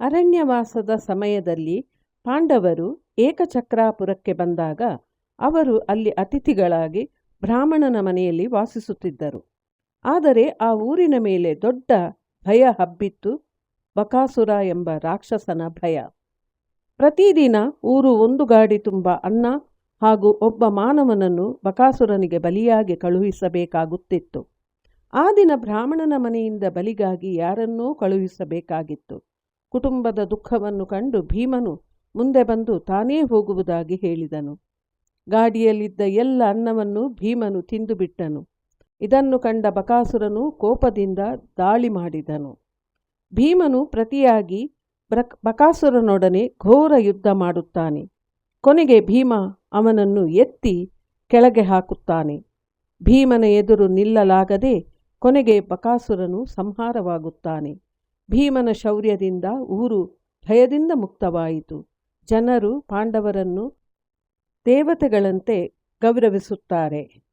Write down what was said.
ಅರಣ್ಯವಾಸದ ಸಮಯದಲ್ಲಿ ಪಾಂಡವರು ಏಕಚಕ್ರಾಪುರಕ್ಕೆ ಬಂದಾಗ ಅವರು ಅಲ್ಲಿ ಅತಿಥಿಗಳಾಗಿ ಬ್ರಾಹ್ಮಣನ ಮನೆಯಲ್ಲಿ ವಾಸಿಸುತ್ತಿದ್ದರು. ಆದರೆ ಆ ಊರಿನ ಮೇಲೆ ದೊಡ್ಡ ಭಯ ಹಬ್ಬಿತ್ತು. ಬಕಾಸುರ ಎಂಬ ರಾಕ್ಷಸನ ಭಯ. ಪ್ರತಿದಿನ ಊರು ಒಂದು ಗಾಡಿ ತುಂಬ ಅನ್ನ ಹಾಗೂ ಒಬ್ಬ ಮಾನವನನ್ನು ಬಕಾಸುರನಿಗೆ ಬಲಿಯಾಗಿ ಕಳುಹಿಸಬೇಕಾಗುತ್ತಿತ್ತು. ಆ ದಿನ ಬ್ರಾಹ್ಮಣನ ಮನೆಯಿಂದ ಬಲಿಗಾಗಿ ಯಾರನ್ನೂ ಕಳುಹಿಸಬೇಕಾಗಿತ್ತು. ಕುಟುಂಬದ ದುಃಖವನ್ನು ಕಂಡು ಭೀಮನು ಮುಂದೆ ಬಂದು ತಾನೇ ಹೋಗುವುದಾಗಿ ಹೇಳಿದನು. ಗಾಡಿಯಲ್ಲಿದ್ದ ಎಲ್ಲ ಅನ್ನವನ್ನು ಭೀಮನು ತಿಂದುಬಿಟ್ಟನು. ಇದನ್ನು ಕಂಡ ಬಕಾಸುರನು ಕೋಪದಿಂದ ದಾಳಿ ಮಾಡಿದನು. ಭೀಮನು ಪ್ರತಿಯಾಗಿ ಬ್ರಕ್ ಬಕಾಸುರನೊಡನೆ ಘೋರ ಯುದ್ಧ ಮಾಡುತ್ತಾನೆ. ಕೊನೆಗೆ ಭೀಮ ಅವನನ್ನು ಎತ್ತಿ ಕೆಳಗೆ ಹಾಕುತ್ತಾನೆ. ಭೀಮನ ಎದುರು ನಿಲ್ಲಲಾಗದೆ ಕೊನೆಗೆ ಬಕಾಸುರನು ಸಂಹಾರವಾಗುತ್ತಾನೆ. ಭೀಮನ ಶೌರ್ಯದಿಂದ ಊರು ಭಯದಿಂದ ಮುಕ್ತವಾಯಿತು. ಜನರು ಪಾಂಡವರನ್ನು ದೇವತೆಗಳಂತೆ ಗೌರವಿಸುತ್ತಾರೆ.